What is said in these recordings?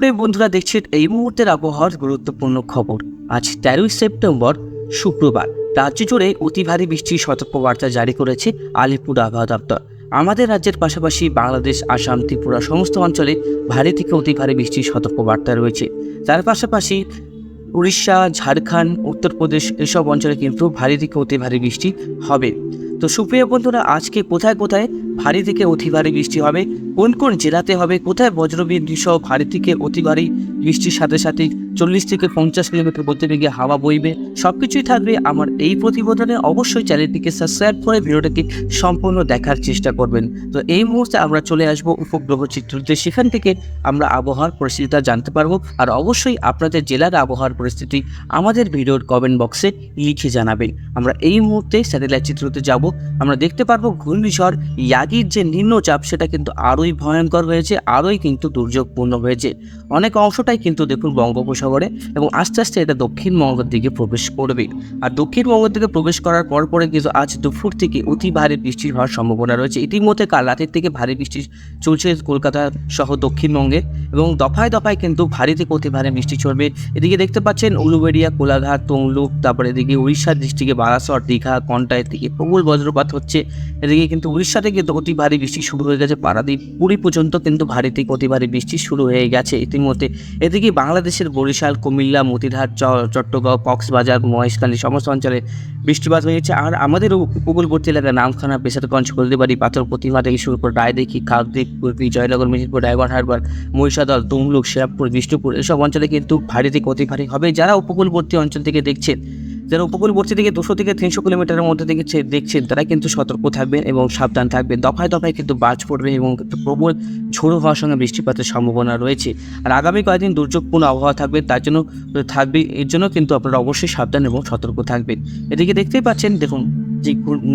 প্রিয় বন্ধুরা, দেখছেন এই মুহূর্তের আবহাওয়ার গুরুত্বপূর্ণ খবর। আজ তেরোই সেপ্টেম্বর, শুক্রবার। রাজ্য জুড়ে অতি ভারী বৃষ্টির সতর্কবার্তা জারি করেছে আলিপুর আবহাওয়া দপ্তর। আমাদের রাজ্যের পাশাপাশি বাংলাদেশ, আসাম, ত্রিপুরা সমস্ত অঞ্চলে ভারী থেকে অতি ভারী বৃষ্টির সতর্কবার্তা রয়েছে। তার পাশাপাশি উড়িষ্যা, ঝাড়খণ্ড, উত্তরপ্রদেশ এসব অঞ্চলে কিন্তু ভারী থেকে অতি ভারী বৃষ্টি হবে। তো সুপ্রিয় বন্ধুরা, আজকে কোথায় কোথায় ভারী থেকে অতি ভারী বৃষ্টি হবে? কোন কোন জেলাতে হবে? কোথায় বজ্রবিদ্যুৎ সহ ভারী থেকে অতি ভারী বৃষ্টির সাথে সাথে চল্লিশ থেকে পঞ্চাশ কিলোমিটার প্রতি গতিবেগে হাওয়া বইবে? সব কিছুই থাকবে আমার এই প্রতিবেদনে। অবশ্যই চ্যানেলটিকে সাবস্ক্রাইব করে ভিডিওটাকে সম্পূর্ণ দেখার চেষ্টা করবেন। তো এই মুহূর্তে আমরা চলে আসব উপগ্রহ চিত্রতে সেখান থেকে আমরা আবহাওয়ার পরিস্থিতিটা জানতে পারব। আর অবশ্যই আপনাদের জেলার আবহাওয়ার পরিস্থিতি আমাদের ভিডিওর কমেন্ট বক্সে লিখে জানাবেন। আমরা এই মুহূর্তে স্যাটেলাইট চিত্রতে যাব। আমরা দেখতে পারব ঘূর্ণিঝড় ইয়াগির যে নিম্নচাপ, সেটা কিন্তু আরোই ভয়ঙ্কর হয়েছে, আরোই কিন্তু দুর্যোগপূর্ণ হয়েছে। অনেক অংশটাই কিন্তু দেখুন বঙ্গোপসাগরে এবং আস্তে আস্তে এটা দক্ষিণবঙ্গের দিকে প্রবেশ করবে। আর দক্ষিণবঙ্গের দিকে প্রবেশ করার পর পরে কিন্তু আজ দুপুর থেকে অতি ভারী বৃষ্টি হওয়ার সম্ভাবনা রয়েছে। ইতিমধ্যে কাল রাতের থেকে ভারী বৃষ্টি চলছে কলকাতা সহ দক্ষিণবঙ্গে এবং দফায় দফায় কিন্তু ভারী থেকে অতি ভারী বৃষ্টি চলবে। এদিকে দেখতে পাচ্ছেন উলুবেড়িয়া, কোলাঘাট, তমলুক, তারপরে এদিকে উড়িষ্যার ডিস্ট্রিক্টে বারাসর দীঘা কন্টায় থেকে প্রবল বজ্রপাত হচ্ছে। এদিকে কিন্তু উড়িষ্যাতে কিন্তু অতি ভারী বৃষ্টি শুরু হয়ে গেছে পারাদ্বীপ পুরী পর্যন্ত কিন্তু ভারী থেকে অতি ভারী বৃষ্টি শুরু হয়ে গেছে ইতিমধ্যে। এদিকে বাংলাদেশের বরিশাল, কুমিল্লা, মতিরহাট চট্টগ্রাম, কক্সবাজার, মহেশখালী সমস্ত অঞ্চলে বৃষ্টিপাত হয়েছে। আর আমাদের উপকূলবর্তী এলাকা নামখানা, বেসারগঞ্জ, হলদিবাড়ি, পাথর প্রতিমা থেকে শুরু করে রায়দিঘি কাকদ্বীপ কুলপি জয়নগর মিহিরপুর ডায়মন্ড হারবার, মহিষাদল, তমলুক শেরাবপুর বিষ্ণুপুর, এসব অঞ্চলে কিন্তু ভারী থেকে অতি ভারী হবে। যারা উপকূলবর্তী অঞ্চল থেকে দেখছেন যারা উপকূলবর্তী থেকে দুশো থেকে তিনশো কিলোমিটারের মধ্যে থেকে দেখছেন তারা কিন্তু সতর্ক থাকবেন এবং সাবধান থাকবেন। দফায় দফায় কিন্তু বাজ পড়বে এবং প্রবল ঝোড়ো হওয়ার সঙ্গে বৃষ্টিপাতের সম্ভাবনা রয়েছে। আর আগামী কয়েকদিন দুর্যোগপূর্ণ আবহাওয়া থাকবে, তার জন্য থাকবে, এর জন্য কিন্তু আপনারা অবশ্যই সাবধান এবং সতর্ক থাকবেন। এদিকে দেখতেই পাচ্ছেন, দেখুন, যে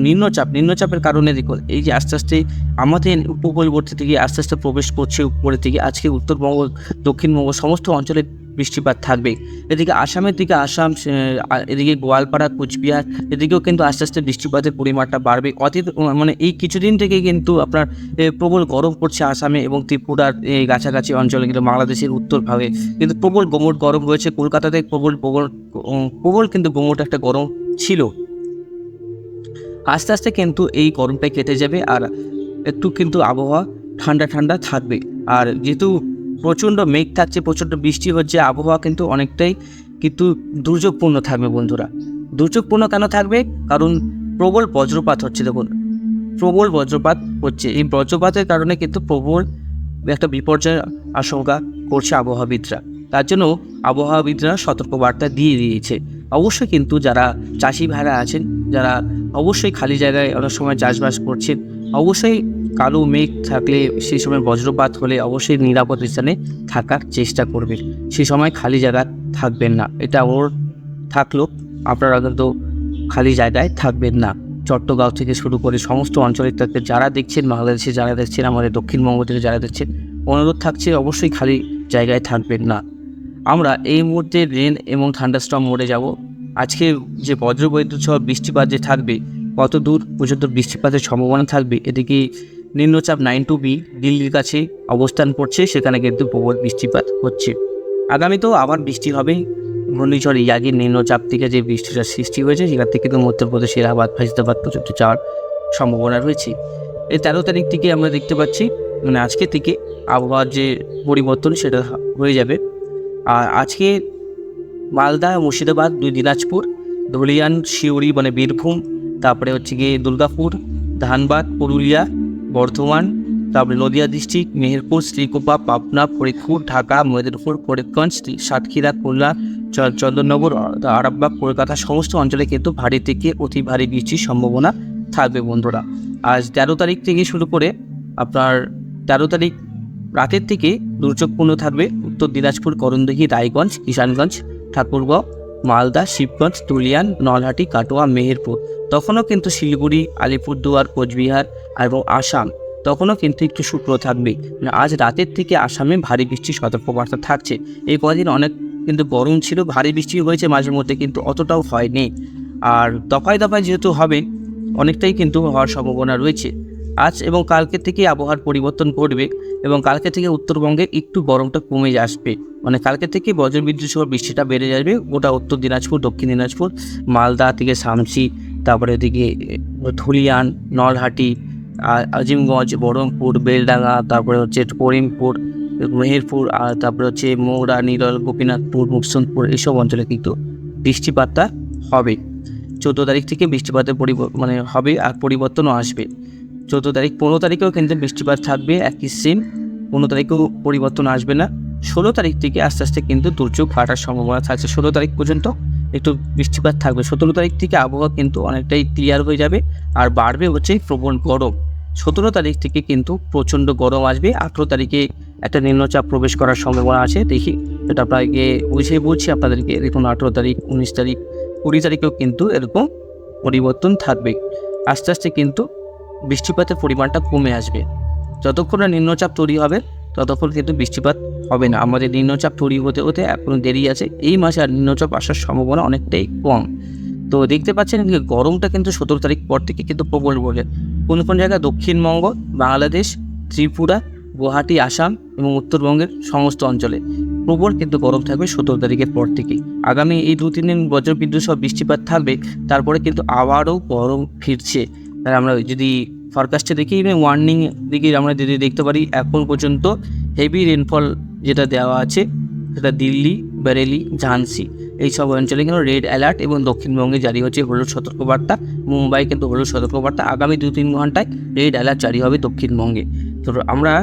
নিম্নচাপ, নিম্নচাপের কারণে দেখুন, এই যে আস্তে আস্তে আমাদের উপকূলবর্তী থেকে আস্তে আস্তে প্রবেশ করছে উপরে থেকে, আজকে উত্তরবঙ্গ, দক্ষিণবঙ্গ, সমস্ত অঞ্চলে বৃষ্টিপাত থাকবে এদিকে আসামের দিকে আসাম এদিকে গোয়ালপাড়া, কুচবিহার, এদিকেও কিন্তু আস্তে আস্তে বৃষ্টিপাতের পরিমাণটা বাড়বে। অতীত মানে এই কিছুদিন থেকে কিন্তু আপনার প্রবল গরম পড়ছে আসামে এবং ত্রিপুরার এই কাছাকাছি অঞ্চলে কিন্তু বাংলাদেশের উত্তর ভাগে। কিন্তু প্রবল গোমট গরম রয়েছে। কলকাতাতে প্রবল প্রবল প্রবল কিন্তু গোমট একটা গরম ছিল। আস্তে আস্তে কিন্তু এই গরমটা কেটে যাবে আর একটু কিন্তু আবহাওয়া ঠান্ডা ঠান্ডা থাকবে। আর যেহেতু প্রচণ্ড মেঘ থাকছে, প্রচণ্ড বৃষ্টি হচ্ছে, আবহাওয়া কিন্তু অনেকটাই কিন্তু দুর্যোগপূর্ণ থাকবে বন্ধুরা। দুর্যোগপূর্ণ কেন থাকবে? কারণ প্রবল বজ্রপাত হচ্ছে, দেখুন। প্রবল বজ্রপাত হচ্ছে। এই বজ্রপাতের কারণে কিন্তু প্রবল একটা বিপর্যয়ের আশঙ্কা করছে আবহাওয়াবিদরা। তার জন্য আবহাওয়াবিদরা সতর্কবার্তা দিয়ে দিয়েছে। অবশ্যই কিন্তু যারা চাষি ভাইরা আছেন, যারা অবশ্যই খালি জায়গায় অনেক সময় চাষবাস করছেন, অবশ্যই কালো মেঘ থাকলে সেই সময় বজ্রপাত হলে অবশ্যই নিরাপদ স্থানে থাকার চেষ্টা করবেন সেই সময় খালি জায়গা থাকবেন না। এটা ওর থাকল, আপনারা কিন্তু খালি জায়গায় থাকবেন না। চট্টগাঁও থেকে শুরু করে সমস্ত অঞ্চলের থেকে যারা দেখছেন, বাংলাদেশে যারা দেখছেন, আমাদের দক্ষিণবঙ্গ থেকে যারা দেখছেন, অনুরোধ থাকছে অবশ্যই খালি জায়গায় থাকবেন না। আমরা এই মুহূর্তে রেন এবং থান্ডারস্টর্ম মোড়ে যাব। আজকে যে বজ্রবৈদ্যুৎ সহ বৃষ্টিপাত যে থাকবে, কত দূর পর্যন্ত বৃষ্টিপাতের সম্ভাবনা থাকবে, এদিকে নিম্নচাপ নাইন টু বি দিল্লির কাছে অবস্থান করছে, সেখানে কিন্তু প্রবল বৃষ্টিপাত হচ্ছে। আগামীতেও আবার বৃষ্টি হবে। ঘূর্ণিঝড় ইয়াগির নিম্নচাপ থেকে যে বৃষ্টিটা সৃষ্টি হয়েছে, সেখান থেকে কিন্তু মধ্যপ্রদেশ, এলাহাবাদ ফাইজাবাদ পর্যন্ত যাওয়ার সম্ভাবনা রয়েছে। এই তেরো তারিখ থেকে আমরা দেখতে পাচ্ছি মানে আজকে থেকে আবহাওয়ার যে পরিবর্তন, সেটা হয়ে যাবে। আর আজকে মালদা, মুর্শিদাবাদ, দুই দিনাজপুর, ধুলিয়ান শিউরি মানে বীরভূম, তারপরে হচ্ছে গিয়ে দুর্গাপুর, ধানবাদ, পুরুলিয়া বর্ধমান, তারপরে নদিয়া ডিস্ট্রিক্ট, মেহেরপুর, শ্রীকোপা, পাবনা, ফরিদপুর, ঢাকা মেদিনীপুর ফরিদগঞ্জ সাতক্ষীরা, খুলনা চন্দননগর আরামবাগ, কলকাতা সমস্ত অঞ্চলে কিন্তু ভারী থেকে অতি ভারী বৃষ্টির সম্ভাবনা থাকবে বন্ধুরা। আজ তেরো তারিখ থেকে শুরু করে আপনার তেরো তারিখ রাতের থেকে দুর্যোগপূর্ণ থাকবে উত্তর দিনাজপুর, করণদিঘি, রায়গঞ্জ, কিষানগঞ্জ, ঠাকুরগাঁও, মালদা, শিবগঞ্জ, তুলিয়ান, নলহাটি, কাটোয়া, মেহেরপুর। তখনও কিন্তু শিলিগুড়ি, আলিপুরদুয়ার, কোচবিহার এবং আসাম তখনও কিন্তু একটু শুক্র থাকবে মানে আজ রাতের থেকে আসামে ভারী বৃষ্টির সতর্কবার্তা থাকছে। এই কদিন অনেক কিন্তু গরম ছিল, ভারী বৃষ্টি হয়েছে মাঝে মধ্যে কিন্তু অতটাও হয়নি। আর দফায় দফায় যেহেতু হবে, অনেকটাই কিন্তু হওয়ার সম্ভাবনা রয়েছে। আজ এবং কালকে থেকে আবহাওয়ার পরিবর্তন ঘটবে এবং কালকে থেকে উত্তরবঙ্গে একটু গরমটা কমে আসবে। মানে কালকে থেকে বজ্রবিদ্যুৎ সহ বৃষ্টিটা বেড়ে যাবে গোটা উত্তর দিনাজপুর, দক্ষিণ দিনাজপুর, মালদা থেকে শামসি তারপরে এদিকে ধুলিয়ান, নলহাটি আজিমগঞ্জ বহরমপুর বেলডাঙ্গা, তারপরে হচ্ছে করিমপুর, মেহেরপুর, আর তারপরে হচ্ছে মৌরা, নিরল, গোপীনাথপুর মুকসুদপুর এইসব অঞ্চলে কিন্তু বৃষ্টিপাতটা হবে। চোদ্দ তারিখ থেকে বৃষ্টিপাতের পরিব মানে হবে আর পরিবর্তনও আসবে। চোদ্দ তারিখ, পনেরো তারিখেও কিন্তু বৃষ্টিপাত থাকবে, একই সেম পনেরো তারিখেও পরিবর্তন আসবে না। ষোলো তারিখ থেকে আস্তে আস্তে কিন্তু দুর্যোগ কাটার সম্ভাবনা থাকছে। ষোলো তারিখ পর্যন্ত একটু বৃষ্টিপাত থাকবে। সতেরো তারিখ থেকে আবহাওয়া কিন্তু অনেকটাই ক্লিয়ার হয়ে যাবে আর বাড়বে হচ্ছে প্রবল গরম। সতেরো তারিখ থেকে কিন্তু প্রচণ্ড গরম আসবে। আঠেরো তারিখে একটা নিম্নচাপ প্রবেশ করার সম্ভাবনা আছে। দেখি এটা আপনাকে বুঝিয়ে বলছি আপনাদেরকে। দেখুন, আঠেরো তারিখ, উনিশ তারিখ, কুড়ি তারিখেও কিন্তু এরকম পরিবর্তন থাকবে। আস্তে আস্তে কিন্তু বৃষ্টিপাতের পরিমাণটা কমে আসবে। যতক্ষণ না নিম্নচাপ তৈরি হবে, ততক্ষণ কিন্তু বৃষ্টিপাত হবে না। আমাদের নিম্নচাপ তৈরি হতে হতে এখনও দেরি আছে। এই মাসে আর নিম্নচাপ আসার সম্ভাবনা অনেকটাই কম। তো দেখতে পাচ্ছেন গরমটা কিন্তু সতেরো তারিখ পর থেকে কিন্তু প্রবল বলে কোন কোন জায়গায় দক্ষিণবঙ্গ, বাংলাদেশ, ত্রিপুরা, গুয়াহাটি, আসাম এবং উত্তরবঙ্গের সমস্ত অঞ্চলে। প্রবল কিন্তু গরম থাকবে সতেরো তারিখের পর থেকেই। আগামী এই দু তিন দিন বজ্রবিদ্যুৎ সহ বৃষ্টিপাত থাকবে। তারপরে কিন্তু আবারও গরম ফিরছে। আর আমরা যদি ফরকাস্টে দেখি ওয়ার্নিং দিকে আমরা যদি দেখতে পারি, এখন পর্যন্ত হেভি রেনফল যেটা দেওয়া আছে, সেটা দিল্লি বেরেলি ঝান্সি, এই সব অঞ্চলে কিন্তু রেড অ্যালার্ট এবং দক্ষিণবঙ্গে জারি হচ্ছে হলুদ সতর্কবার্তা। মুম্বাই কিন্তু হলুদ সতর্কবার্তা। আগামী দু তিন ঘন্টায় রেড অ্যালার্ট জারি হবে দক্ষিণবঙ্গে। তো আমরা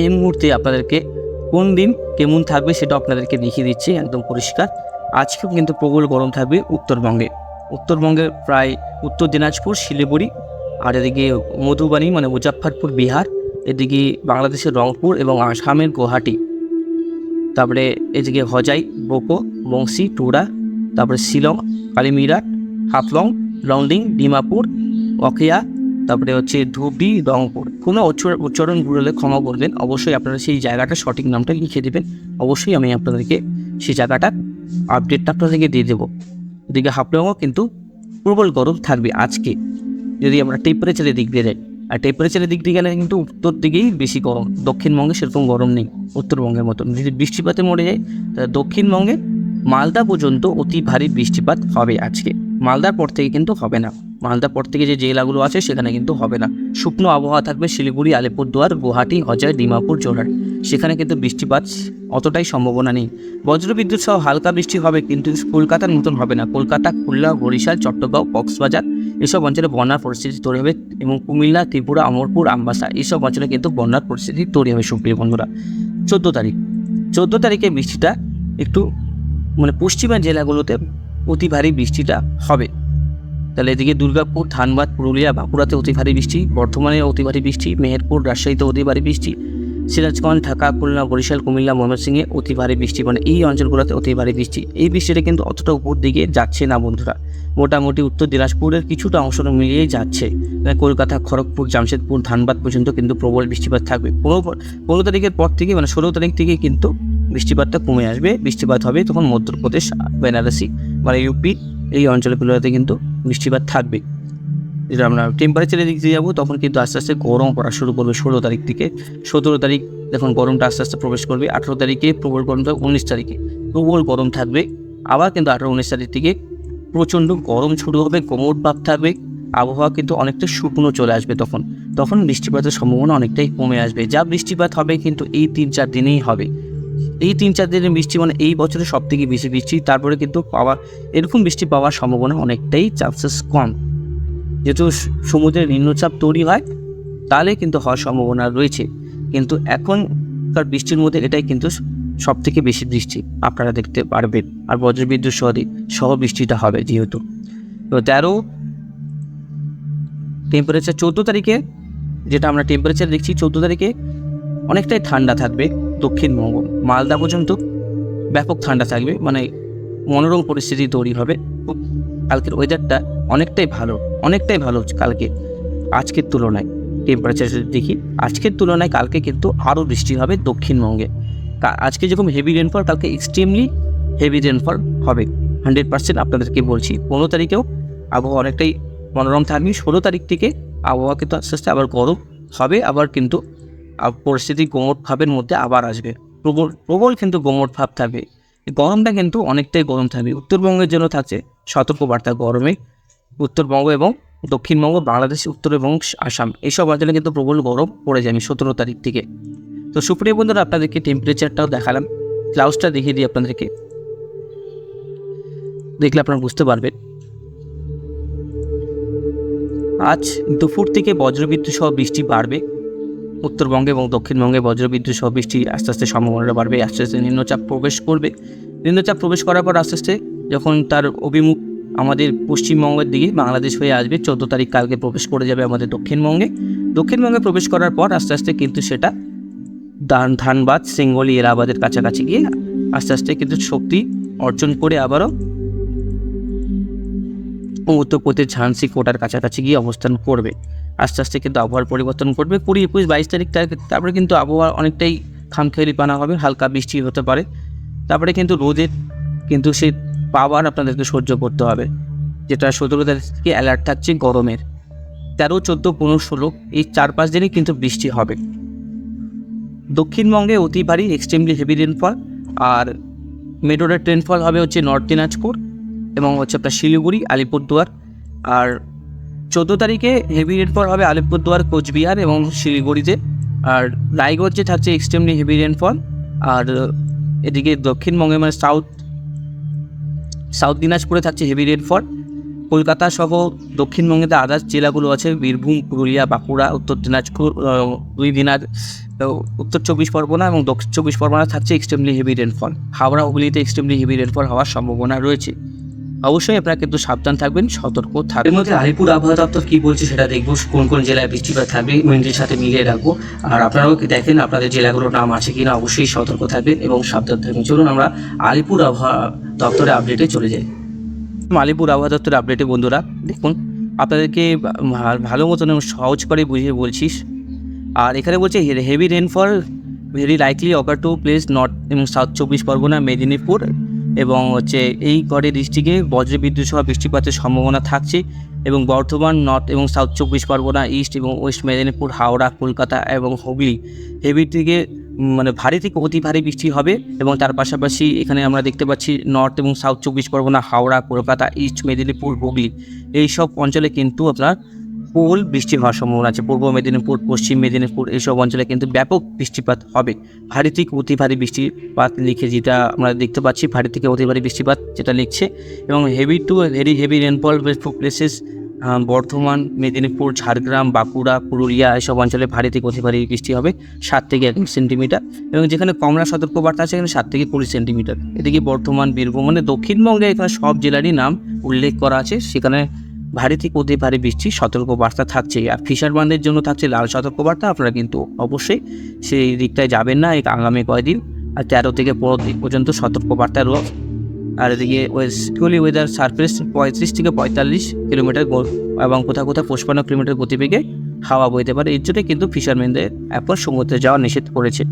এই মুহূর্তে আপনাদেরকে কোন দিন কেমন থাকবে সেটা আপনাদেরকে দেখিয়ে দিচ্ছি, একদম পরিষ্কার। আজকেও কিন্তু প্রবল গরম থাকবে উত্তরবঙ্গে। উত্তরবঙ্গের প্রায় উত্তর দিনাজপুর, শিলিগুড়ি, আর এদিকে মধুবানী মানে মুজাফ্ফরপুর, বিহার এদিকে বাংলাদেশের রংপুর এবং আসামের গুয়াহাটি, তারপরে এদিকে হজাই বোকো বংশী টুরা, তারপরে শিলং, কালিমিরাট, হাফলং লংডিং ডিমাপুর, অকেয়া, তারপরে হচ্ছে ধুবড়ি, রংপুর। কোনো উচ্চারণ ভুল ক্ষমা করবেন। অবশ্যই আপনারা সেই জায়গাটা সঠিক নামটা লিখে দেবেন। অবশ্যই আমি আপনাদেরকে সেই জায়গাটা আপডেটটা আপনাদেরকে দিয়ে দেবো। এদিকে হাফলংও কিন্তু প্রবল গরম থাকবে আজকে। যদি আমরা টেম্পারেচারের দিক দিয়ে যাই। আর টেম্পারেচারের দিক দিয়ে গেলে কিন্তু উত্তর দিকেই বেশি গরম দক্ষিণবঙ্গে সেরকম গরম নেই, উত্তরবঙ্গের মতন যদি বৃষ্টিপাতে মরে যায়, তাহলে দক্ষিণবঙ্গে মালদা পর্যন্ত অতি ভারী বৃষ্টিপাত হবে আজকে। মালদার পর থেকে কিন্তু হবে না। মালদার পর থেকে যে জেলাগুলো আছে, সেখানে কিন্তু হবে না। শুকনো আবহাওয়া থাকবে শিলিগুড়ি, আলিপুরদুয়ার, গুয়াহাটি হজয় ডিমাপুর জোরহাট সেখানে কিন্তু বৃষ্টিপাত অতটাই সম্ভাবনা নেই। বজ্রবিদ্যুৎ সহ হালকা বৃষ্টি হবে, কিন্তু কলকাতার মতন হবে না। কলকাতা, খুলনা, বরিশাল, চট্টগ্রাম, কক্সবাজার এসব অঞ্চলে বন্যার পরিস্থিতি তৈরি হবে এবং কুমিল্লা, ত্রিপুরা, অমরপুর, আমবাসা এইসব অঞ্চলে কিন্তু বন্যার পরিস্থিতি তৈরি হবে, সুপ্রিয় বন্ধুরা। চোদ্দ তারিখ। চোদ্দ তারিখে বৃষ্টিটা একটু মানে পশ্চিমা জেলাগুলোতে অতি ভারী বৃষ্টিটা হবে। তাহলে এদিকে দুর্গাপুর, ধানবাদ, পুরুলিয়া, বাঁকুড়াতে অতি ভারী বৃষ্টি বর্ধমানে অতি ভারী বৃষ্টি, মেহেরপুর, রাজশাহীতে অতি ভারী বৃষ্টি সিরাজগঞ্জ, ঢাকা, খুলনা, বরিশাল, কুমিল্লা, ময়মনসিংহে অতি ভারী বৃষ্টি। মানে এই অঞ্চলগুলোতে অতি ভারী বৃষ্টি। এই বৃষ্টিটা কিন্তু অতটা উপর দিকে যাচ্ছে না বন্ধুরা। মোটামুটি উত্তর দিনাজপুরের কিছুটা অংশ মিলিয়েই যাচ্ছে। মানে কলকাতা, খড়গপুর, জামশেদপুর, ধানবাদ পর্যন্ত কিন্তু প্রবল বৃষ্টিপাত থাকবে। পনেরো পনেরো তারিখের পর থেকে মানে ষোলো তারিখ থেকে কিন্তু বৃষ্টিপাতটা কমে আসবে। বৃষ্টিপাত হবে তখন মধ্যপ্রদেশ, বেনারসি মানে ইউপি, এই অঞ্চলগুলোতে কিন্তু বৃষ্টিপাত থাকবে। যেটা আমরা টেম্পারেচারের দিক দিয়ে যাব, তখন কিন্তু আস্তে আস্তে গরম পড়া শুরু করবে ষোলো তারিখ থেকে। সতেরো তারিখ যখন গরমটা আস্তে আস্তে প্রবেশ করবে, আঠেরো তারিখে প্রবল গরম থাকবে, উনিশ তারিখে প্রবল গরম থাকবে। আবার কিন্তু আঠেরো, উনিশ তারিখ থেকে প্রচণ্ড গরম শুরু হবে, কোমর ভাব থাকবে, আবহাওয়া কিন্তু অনেকটা শুকনো চলে আসবে তখন। তখন বৃষ্টিপাতের সম্ভাবনা অনেকটাই কমে আসবে। যা বৃষ্টিপাত হবে কিন্তু এই তিন চার দিনেই হবে। এই তিন চার দিনের বৃষ্টি মানে এই বছরে সব থেকে বেশি বৃষ্টি, তারপরে কিন্তু পাওয়া, এরকম বৃষ্টি পাওয়ার সম্ভাবনা অনেকটাই চান্সেস কম। যেহেতু সমুদ্রের নিম্নচাপ তৈরি হয়, তাহলে কিন্তু হওয়ার সম্ভাবনা রয়েছে। কিন্তু এখনকার বৃষ্টির মধ্যে এটাই কিন্তু সব থেকে বেশি বৃষ্টি আপনারা দেখতে পারবেন। আর বজ্রবিদ্যুৎ সহ সহ বৃষ্টিটা হবে যেহেতু। তো তেরো টেম্পারেচার চোদ্দ তারিখে, যেটা আমরা টেম্পারেচার দেখছি চোদ্দ তারিখে, অনেকটাই ঠান্ডা থাকবে দক্ষিণবঙ্গ মালদা পর্যন্ত ব্যাপক ঠান্ডা থাকবে মানে মনোরম পরিস্থিতি তৈরি হবে। কালকের ওয়েদারটা অনেকটাই ভালো অনেকটাই ভালো কালকে, আজকের তুলনায়। টেম্পারেচার যদি দেখি, আজকের তুলনায় কালকে কিন্তু আরও বৃষ্টি হবে দক্ষিণবঙ্গে। আজকে যেরকম হেভি রেনফল কালকে এক্সট্রিমলি হেভি রেনফল হবে। হান্ড্রেড পার্সেন্ট আপনাদেরকে বলছি, পনেরো তারিখেও আবহাওয়া অনেকটাই মনোরম থাকবে। ষোলো তারিখ থেকে আবহাওয়া কিন্তু আস্তে আস্তে আবার গরম হবে, আবার কিন্তু পরিস্থিতি গোমট ভাবের মধ্যে আবার আসবে। প্রবল প্রবল কিন্তু গোমট ভাব থাকবে। গরমটা কিন্তু অনেকটাই গরম থাকবে। উত্তরবঙ্গের জন্য থাকছে সতর্কবার্তা গরমে। উত্তরবঙ্গ এবং দক্ষিণবঙ্গ, বাংলাদেশ, উত্তর এবং আসাম এইসব অঞ্চলে কিন্তু প্রবল গরম পড়ে যাবে সতেরো তারিখ থেকে। তো সুপ্রিয় বন্ধুরা, আপনাদেরকে টেম্পারেচারটাও দেখালাম ক্লাউসটা দেখিয়ে দিই আপনাদেরকে। দেখলে আপনারা বুঝতে পারবেন। আজ দুপুর থেকে বজ্রবিদ্যুৎ সহ বৃষ্টি বাড়বে। উত্তরবঙ্গে এবং দক্ষিণবঙ্গে বজ্রবিদ্যুৎ সহ বৃষ্টি আস্তে আস্তে সম্ভাবনাটা বাড়বে, আস্তে আস্তে নিম্নচাপ প্রবেশ করবে। নিম্নচাপ প্রবেশ করার পর আস্তে আস্তে যখন তার অভিমুখ আমাদের পশ্চিমবঙ্গের দিকে বাংলাদেশ হয়ে আসবে, চোদ্দ তারিখ কালকে প্রবেশ করে যাবে আমাদের দক্ষিণবঙ্গে। দক্ষিণবঙ্গে প্রবেশ করার পর আস্তে আস্তে কিন্তু সেটা ধান ধানবাদ, সিঙ্গলি, এলাহাবাদের কাছাকাছি গিয়ে আস্তে আস্তে কিন্তু শক্তি অর্জন করে আবারও উত্তরপ্রদেশ ঝান্সি কোটার কাছাকাছি গিয়ে অবস্থান করবে। আস্তে আস্তে কিন্তু আবহাওয়ার পরিবর্তন করবে কুড়ি, একুশ, বাইশ তারিখ তার- তারপরে কিন্তু আবহাওয়া অনেকটাই খামখেয়ালি পানা হবে, হালকা বৃষ্টি হতে পারে। তারপরে কিন্তু রোদের কিন্তু সেই পাওয়ার আপনাদেরকে সহ্য করতে হবে, যেটা সতেরো তারিখ থেকে অ্যালার্ট থাকছে গরমের। তেরো, চোদ্দ, পনেরো, ষোলো, এই চার, পাঁচ দিনই কিন্তু বৃষ্টি হবে। দক্ষিণবঙ্গে অতি ভারী এক্সট্রিমলি হেভি রেনফল আর মেট্রোরের রেনফল হবে হচ্ছে নর্থ দিনাজপুর এবং হচ্ছে আপনার শিলিগুড়ি, আলিপুরদুয়ার আর চোদ্দ তারিখে হেভি রেনফল হবে আলিপুরদুয়ার, কোচবিহার এবং শিলিগুড়িতে। আর রায়গঞ্জে থাকছে এক্সট্রিমলি হেভি রেনফল আর এদিকে দক্ষিণবঙ্গে মানে সাউথ সাউথ দিনাজপুরে থাকছে হেভি রেনফল কলকাতা সহ দক্ষিণবঙ্গে যে আদার্স জেলাগুলো আছে, বীরভূম, পুরুলিয়া, বাঁকুড়া, উত্তর দিনাজপুর দুই দিনাজ উত্তর চব্বিশ পরগনা এবং দক্ষিণ চব্বিশ পরগনা থাকছে এক্সট্রিমলি হেভি রেনফল হাওড়া, হুগলিতে এক্সট্রিমলি হেভি রেনফল হওয়ার সম্ভাবনা রয়েছে। অবশ্যই আপনারা কিন্তু সাবধান থাকবেন সতর্ক থাকবেন। এর মধ্যে আলিপুর আবহাওয়া দপ্তর কি বলছে সেটা দেখব কোন কোন জেলায় বৃষ্টিপাত থাকবে উইন্ডের সাথে মিলিয়ে রাখব। আর আপনারাও কি দেখেন আপনাদের জেলাগুলোর নাম আছে কিনা অবশ্যই সতর্ক থাকবেন এবং সাবধান থাকবেন। চলুন আমরা আলিপুর আবহাওয়া দপ্তরের আপডেটে চলে যাই। আলিপুর আবহাওয়া দপ্তরের আপডেটে বন্ধুরা দেখুন আপনাদেরকে ভালো মতন এবং সহজ করে বুঝিয়ে বলছিস আর এখানে বলছে heavy rainfall very likely occur to place north এবং সাউথ চব্বিশ পরগনা মেদিনীপুর এবং হচ্ছে এই গড়ে ডিস্ট্রিক্টে বজ্রবিদ্যুৎ সহ বৃষ্টিপাতের সম্ভাবনা থাকছে এবং বর্ধমান, নর্থ এবং সাউথ চব্বিশ পরগনা, ইস্ট এবং ওয়েস্ট মেদিনীপুর, হাওড়া, কলকাতা এবং হুগলি হেভি থেকে মানে ভারী থেকে অতি ভারী বৃষ্টি হবে এবং তার পাশাপাশি এখানে আমরা দেখতে পাচ্ছি নর্থ এবং সাউথ চব্বিশ পরগনা, হাওড়া, কলকাতা, ইস্ট, মেদিনীপুর, হুগলি। এই সব অঞ্চলে কিন্তু আপনার প্রবল বৃষ্টি হওয়ার সম্ভাবনা আছে। পূর্ব মেদিনীপুর, পশ্চিম মেদিনীপুর এইসব অঞ্চলে কিন্তু ব্যাপক বৃষ্টিপাত হবে। ভারী থেকে অতি ভারী বৃষ্টিপাত লিখে যেটা আমরা দেখতে পাচ্ছি, ভারী থেকে অতি ভারী বৃষ্টিপাত যেটা লিখছে এবং heavy to very heavy rainfall places Bardhaman, Medinipur, Jhargram, Bankura, Purulia এসব অঞ্চলে ভারী থেকে অতি ভারী বৃষ্টি হবে সাত থেকে এক সেন্টিমিটার এবং যেখানে কমলা সতর্কবার্তা আছে সেখানে সাত থেকে কুড়ি সেন্টিমিটার। এদিকে বর্ধমান, বীরভূম মানে দক্ষিণবঙ্গে এখানে সব জেলারই নাম উল্লেখ করা আছে। সেখানে ভারী থেকে অতি ভারী বৃষ্টি, সতর্কবার্তা থাকছে আর ফিশারম্যানদের জন্য থাকছে লাল সতর্কবার্তা, আপনারা কিন্তু অবশ্যই সেই দিকটায় যাবেন না, এই আগামী কয়দিন। আর তেরো থেকে পনেরো দিন পর্যন্ত সতর্কবার্তা রোজ আর এদিকে ওয়েস্টগুলি ওয়েদার সারফেস পঁয়ত্রিশ থেকে পঁয়তাল্লিশ কিলোমিটার এবং কোথাও কোথাও পঁচপান্ন কিলোমিটার গতিবেগে হাওয়া বইতে পারে। এর জন্য কিন্তু ফিশারম্যানদের এখন সমুদ্রে যাওয়া নিষেধ করেছে।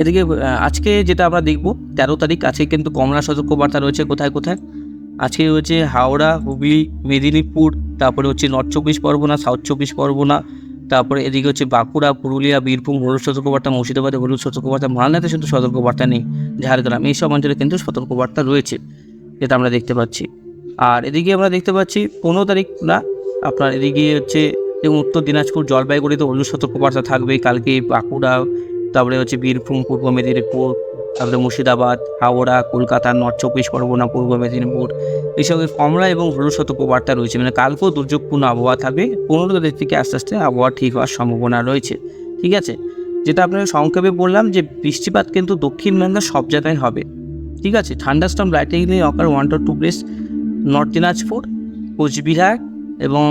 এদিকে আজকে যেটা আমরা দেখব, তেরো তারিখ, আজকে কিন্তু কমলা সতর্কবার্তা রয়েছে কোথায় কোথায়? আজকে হচ্ছে হাওড়া, হুগলি, মেদিনীপুর, তারপরে হচ্ছে নর্থ চব্বিশ পরগনা সাউথ চব্বিশ পরগনা, তারপরে এদিকে হচ্ছে বাঁকুড়া, পুরুলিয়া, বীরভূম হলুদ সতর্কবার্তা, মুর্শিদাবাদে হলুদ সতর্কবার্তা, মালদাতে শুধু সতর্কবার্তা নেই, ঝাড়গ্রাম এইসব অঞ্চলে কিন্তু সতর্কবার্তা রয়েছে, যেটা আমরা দেখতে পাচ্ছি। আর এদিকে আমরা দেখতে পাচ্ছি পনেরো তারিখ না, আপনার এদিকে হচ্ছে উত্তর দিনাজপুর জলপাইগুড়িতে হলুদ সতর্কবার্তা থাকবে কালকে বাঁকুড়া, তারপরে হচ্ছে বীরভূম, পূর্ব মেদিনীপুর তারপরে মুর্শিদাবাদ, হাওড়া, কলকাতা, নর্থ চব্বিশ পরগনা, পূর্ব মেদিনীপুর এইসব কমলা এবং হলুদ রয়েছে। মানে কালকেও দুর্যোগপূর্ণ আবহাওয়া থাকবে। পনেরো তারিখ থেকে আস্তে আস্তে আবহাওয়া ঠিক হওয়ার সম্ভাবনা রয়েছে। ঠিক আছে? যেটা আপনাকে সংক্ষেপে বললাম যে বৃষ্টিপাত কিন্তু দক্ষিণ দক্ষিণবঙ্গের সব জায়গায় হবে। ঠিক আছে? Thunderstorm lightning likely occur one two two place north Dinajpur, Coochbehar এবং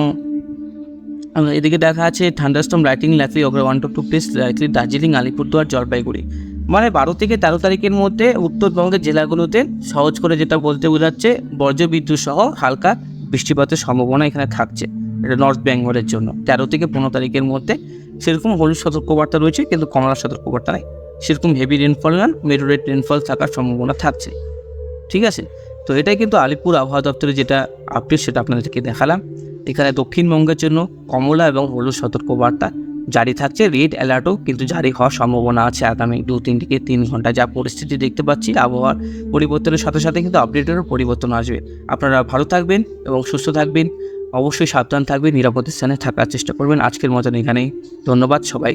এদিকে দেখা আছে thunderstorm lightning likely occur one two two place lightly Darjeeling, Alipurduar, Jalpaiguri. মানে বারো থেকে তেরো তারিখের মধ্যে উত্তরবঙ্গের জেলাগুলোতে সহজ করে যেটা বলতে বোঝাচ্ছে বজ্রবিদ্যুৎ সহ হালকা বৃষ্টিপাতের সম্ভাবনা এখানে থাকছে। এটা নর্থ বেঙ্গলের জন্য। তেরো থেকে পনেরো তারিখের মধ্যে সেরকম হলুদ সতর্কবার্তা রয়েছে, কিন্তু কমলা সতর্কবার্তা নেই। সেরকম হেভি রেনফল না মেরুরেট রেনফল থাকার সম্ভাবনা থাকছে। ঠিক আছে? তো এটাই কিন্তু আলিপুর আবহাওয়া দপ্তরে যেটা আপডেট সেটা আপনাদেরকে দেখালাম। এখানে দক্ষিণবঙ্গের জন্য কমলা এবং হলুদ সতর্কবার্তা জারি থাকছে রেড অ্যালার্টও কিন্তু জারি হওয়ার সম্ভাবনা আছে আগামী দু, তিন থেকে তিন ঘণ্টা। যা পরিস্থিতি দেখতে পাচ্ছি, আবহাওয়ার পরিবর্তনের সাথে সাথে কিন্তু আপডেটেরও পরিবর্তন আসবে। আপনারা ভালো থাকবেন এবং সুস্থ থাকবেন। অবশ্যই সাবধান থাকবেন, নিরাপদ স্থানে থাকার চেষ্টা করবেন। আজকের মতন এখানেই। ধন্যবাদ সবাই